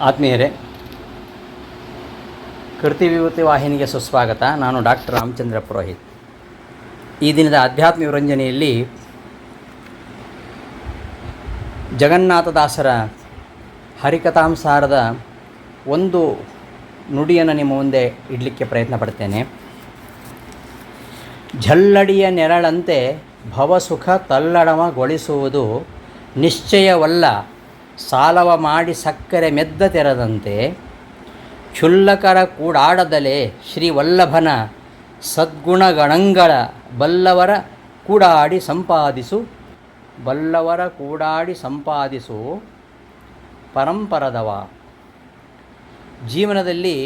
ಆತ್ಮೀಯರೇ ಕೃತಿ ವಿಭೂತಿ ವಾಹಿನಿಗೆ ಸುಸ್ವಾಗತ. ನಾನು ಡಾಕ್ಟರ್ ರಾಮಚಂದ್ರ ಪುರೋಹಿತ್. ಈ ದಿನದ ಆಧ್ಯಾತ್ಮ ವಿರಂಜನೆಯಲ್ಲಿ ಜಗನ್ನಾಥದಾಸರ ಹರಿಕಥಾಂಸಾರದ ಒಂದು ನುಡಿಯನ್ನು ನಿಮ್ಮ ಮುಂದೆ ಇಡಲಿಕ್ಕೆ ಪ್ರಯತ್ನ ಪಡ್ತೇನೆ. ಝಲ್ಲಡಿಯ ನೆರಳಂತೆ ಭವಸುಖ ತಲ್ಲಡಮಗೊಳಿಸುವುದು ನಿಶ್ಚಯವಲ್ಲ. ಸಾಲವ ಮಾಡಿ ಸಕ್ಕರೆ ಮೆದ್ದ ತೆರದಂತೆ ಕ್ಷುಲ್ಲಕರ ಕೂಡಾಡದಲೆ ಶ್ರೀ ವಲ್ಲಭನ ಸದ್ಗುಣಗಣಂಗಳ ಬಲ್ಲವರ ಕೂಡಾಡಿ ಸಂಪಾದಿಸು, ಬಲ್ಲವರ ಕೂಡಾಡಿ ಸಂಪಾದಿಸು ಪರಂಪರದವ. ಜೀವನದಲ್ಲಿ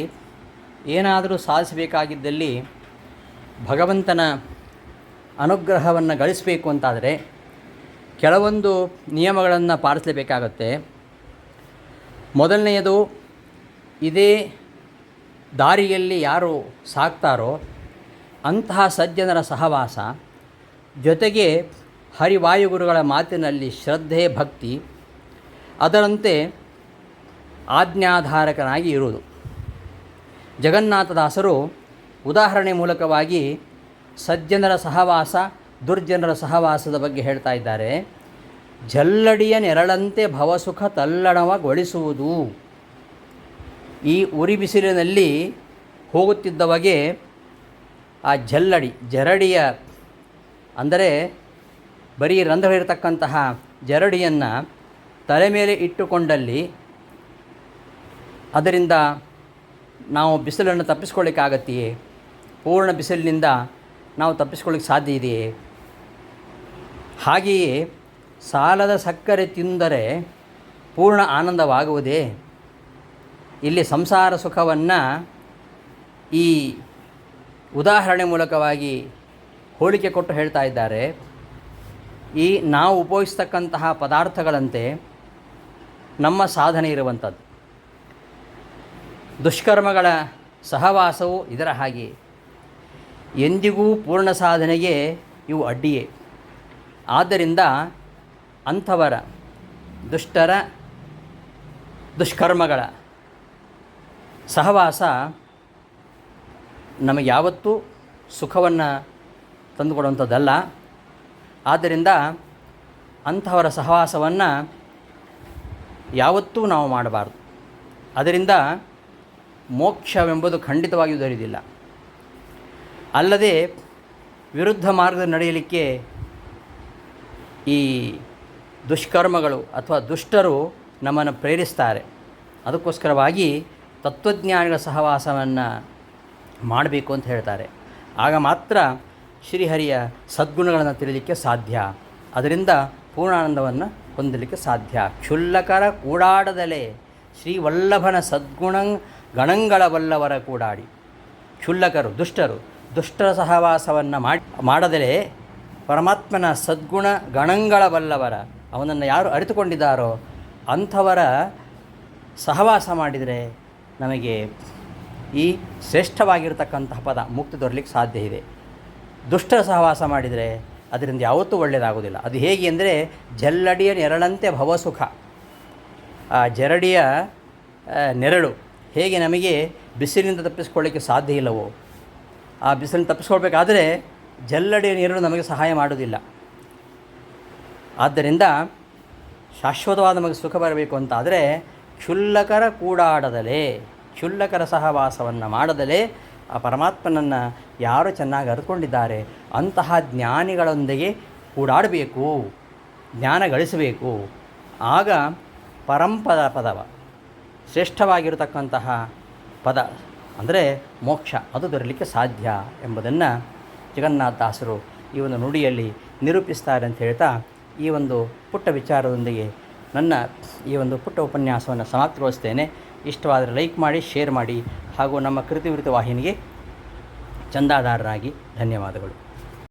ಏನಾದರೂ ಸಾಧಿಸಬೇಕಾಗಿದ್ದಲ್ಲಿ ಭಗವಂತನ ಅನುಗ್ರಹವನ್ನು ಗಳಿಸಬೇಕು ಅಂತಾದರೆ ಕೆಲವೊಂದು ನಿಯಮಗಳನ್ನು ಪಾಲಿಸಲೇಬೇಕಾಗತ್ತೆ. ಮೊದಲನೆಯದು, ಇದೇ ದಾರಿಯಲ್ಲಿ ಯಾರು ಸಾಕ್ತಾರೋ ಅಂತಹ ಸಜ್ಜನರ ಸಹವಾಸ, ಜೊತೆಗೆ ಹರಿವಾಯುಗುರುಗಳ ಮಾತಿನಲ್ಲಿ ಶ್ರದ್ಧೆ, ಭಕ್ತಿ, ಅದರಂತೆ ಆಜ್ಞಾಧಾರಕನಾಗಿ ಇರುವುದು. ಜಗನ್ನಾಥದಾಸರು ಉದಾಹರಣೆ ಮೂಲಕವಾಗಿ ಸಜ್ಜನರ ಸಹವಾಸ ದುರ್ಜನರ ಸಹವಾಸದ ಬಗ್ಗೆ ಹೇಳ್ತಾ ಇದ್ದಾರೆ. ಜಲ್ಲಡಿಯ ನೆರಳಂತೆ ಭವಸುಖ ತಲ್ಲಣವಗೊಳಿಸುವುದು. ಈ ಉರಿ ಬಿಸಿಲಿನಲ್ಲಿ ಹೋಗುತ್ತಿದ್ದವಗೆ ಆ ಜಲ್ಲಡಿ, ಜರಡಿಯ ಅಂದರೆ ಬರೀ ರಂಧ್ರವಿರತಕ್ಕಂತಹ ಜರಡಿಯನ್ನು ತಲೆ ಮೇಲೆ ಇಟ್ಟುಕೊಂಡಲ್ಲಿ ಅದರಿಂದ ನಾವು ಬಿಸಿಲನ್ನು ತಪ್ಪಿಸ್ಕೊಳ್ಳಿಕ್ಕಾಗತ್ತೆಯೇ? ಪೂರ್ಣ ಬಿಸಿಲಿನಿಂದ ನಾವು ತಪ್ಪಿಸ್ಕೊಳ್ಳಿಕ್ಕೆ ಸಾಧ್ಯ ಇದೆಯೇ? ಹಾಗೆಯೇ ಸಾಲದ ಸಕ್ಕರೆ ತಿಂದರೆ ಪೂರ್ಣ ಆನಂದವಾಗುವುದೇ? ಇಲ್ಲಿ ಸಂಸಾರ ಸುಖವನ್ನು ಈ ಉದಾಹರಣೆ ಮೂಲಕವಾಗಿ ಹೋಲಿಕೆ ಕೊಟ್ಟು ಹೇಳ್ತಾ ಇದ್ದಾರೆ. ಈ ನಾವು ಉಪಯೋಗಿಸ್ತಕ್ಕಂತಹ ಪದಾರ್ಥಗಳಂತೆ ನಮ್ಮ ಸಾಧನೆ ಇರುವಂಥದ್ದು. ದುಷ್ಕರ್ಮಗಳ ಸಹವಾಸವು ಇದರ ಹಾಗೆ ಎಂದಿಗೂ ಪೂರ್ಣ ಸಾಧನೆಗೆ ಇವು ಅಡ್ಡಿಯೇ. ಆದ್ದರಿಂದ ಅಂಥವರ ದುಷ್ಟರ ದುಷ್ಕರ್ಮಗಳ ಸಹವಾಸ ನಮಗೆ ಯಾವತ್ತೂ ಸುಖವನ್ನು ತಂದುಕೊಡುವಂಥದ್ದಲ್ಲ. ಆದ್ದರಿಂದ ಅಂಥವರ ಸಹವಾಸವನ್ನು ಯಾವತ್ತೂ ನಾವು ಮಾಡಬಾರ್ದು. ಅದರಿಂದ ಮೋಕ್ಷವೆಂಬುದು ಖಂಡಿತವಾಗಿಯೂ ದೊರೆಯುವುದಿಲ್ಲ. ಅಲ್ಲದೆ ವಿರುದ್ಧ ಮಾರ್ಗದಲ್ಲಿ ನಡೆಯಲಿಕ್ಕೆ ಈ ದುಷ್ಕರ್ಮಗಳು ಅಥವಾ ದುಷ್ಟರು ನಮ್ಮನ್ನು ಪ್ರೇರಿಸ್ತಾರೆ. ಅದಕ್ಕೋಸ್ಕರವಾಗಿ ತತ್ವಜ್ಞಾನಿಗಳ ಸಹವಾಸವನ್ನು ಮಾಡಬೇಕು ಅಂತ ಹೇಳ್ತಾರೆ. ಆಗ ಮಾತ್ರ ಶ್ರೀಹರಿಯ ಸದ್ಗುಣಗಳನ್ನು ತಿಳಿಲಿಕ್ಕೆ ಸಾಧ್ಯ. ಅದರಿಂದ ಪೂರ್ಣಾನಂದವನ್ನು ಹೊಂದಲಿಕ್ಕೆ ಸಾಧ್ಯ. ಕ್ಷುಲ್ಲಕರ ಕೂಡಾಡದಲೆ ಶ್ರೀವಲ್ಲಭನ ಸದ್ಗುಣ ಗಣಂಗಳ ವಲ್ಲವರ ಕೂಡಾಡಿ. ಕ್ಷುಲ್ಲಕರು, ದುಷ್ಟರು, ದುಷ್ಟರ ಸಹವಾಸವನ್ನು ಮಾಡಿ, ಮಾಡದಲೇ ಪರಮಾತ್ಮನ ಸದ್ಗುಣ ಗಣಂಗಳ ಬಲ್ಲವರ ಅವನನ್ನು ಯಾರು ಅರಿತುಕೊಂಡಿದ್ದಾರೋ ಅಂಥವರ ಸಹವಾಸ ಮಾಡಿದರೆ ನಮಗೆ ಈ ಶ್ರೇಷ್ಠವಾಗಿರತಕ್ಕಂತಹ ಪದ ಮುಕ್ತಿ ದೊರಲಿಕ್ಕೆ ಸಾಧ್ಯ ಇದೆ. ದುಷ್ಟರ ಸಹವಾಸ ಮಾಡಿದರೆ ಅದರಿಂದ ಯಾವತ್ತೂ ಒಳ್ಳೆಯದಾಗೋದಿಲ್ಲ ಅದು ಹೇಗೆ ಅಂದರೆ, ಜಲ್ಲಡಿಯ ನೆರಳಂತೆ ಭವಸುಖ. ಆ ಜರಡಿಯ ನೆರಳು ಹೇಗೆ ನಮಗೆ ಬಿಸಿಲಿನಿಂದ ತಪ್ಪಿಸ್ಕೊಳ್ಳಿಕ್ಕೆ ಸಾಧ್ಯ ಇಲ್ಲವೋ, ಆ ಬಿಸಿಲಿನ ತಪ್ಪಿಸ್ಕೊಳ್ಬೇಕಾದ್ರೆ ಜಲ್ಲಡಿಯ ನೀರು ನಮಗೆ ಸಹಾಯ ಮಾಡುವುದಿಲ್ಲ. ಆದ್ದರಿಂದ ಶಾಶ್ವತವಾದ ನಮಗೆ ಸುಖ ಬರಬೇಕು ಅಂತಾದರೆ ಕ್ಷುಲ್ಲಕರ ಕೂಡಾಡದಲೇ, ಕ್ಷುಲ್ಲಕರ ಸಹವಾಸವನ್ನು ಮಾಡದಲೇ ಆ ಪರಮಾತ್ಮನನ್ನು ಯಾರು ಚೆನ್ನಾಗಿ ಅರಿತುಕೊಂಡಿದ್ದಾರೆ ಅಂತಹ ಜ್ಞಾನಿಗಳೊಂದಿಗೆ ಕೂಡಾಡಬೇಕು, ಜ್ಞಾನ ಗಳಿಸಬೇಕು. ಆಗ ಪರಂಪದ ಪದವ, ಶ್ರೇಷ್ಠವಾಗಿರತಕ್ಕಂತಹ ಪದ ಅಂದರೆ ಮೋಕ್ಷ, ಅದು ದೊರಲಿಕ್ಕೆ ಸಾಧ್ಯ ಎಂಬುದನ್ನು ಜಗನ್ನಾಥದಾಸರು ಈ ಒಂದು ನುಡಿಯಲ್ಲಿ ನಿರೂಪಿಸ್ತಾರೆ ಅಂತ ಹೇಳ್ತಾ ಈ ಒಂದು ಪುಟ್ಟ ವಿಚಾರದೊಂದಿಗೆ ನನ್ನ ಈ ಒಂದು ಪುಟ್ಟ ಉಪನ್ಯಾಸವನ್ನು ಸಮಾಪ್ತಿಗೊಳಿಸ್ತೇನೆ. ಇಷ್ಟವಾದರೆ ಲೈಕ್ ಮಾಡಿ, ಶೇರ್ ಮಾಡಿ ಹಾಗೂ ನಮ್ಮ ಕೃತಿವೃತ್ತ ವಾಹಿನಿಗೆ ಚಂದಾದಾರರಾಗಿ ಧನ್ಯವಾದಗಳು.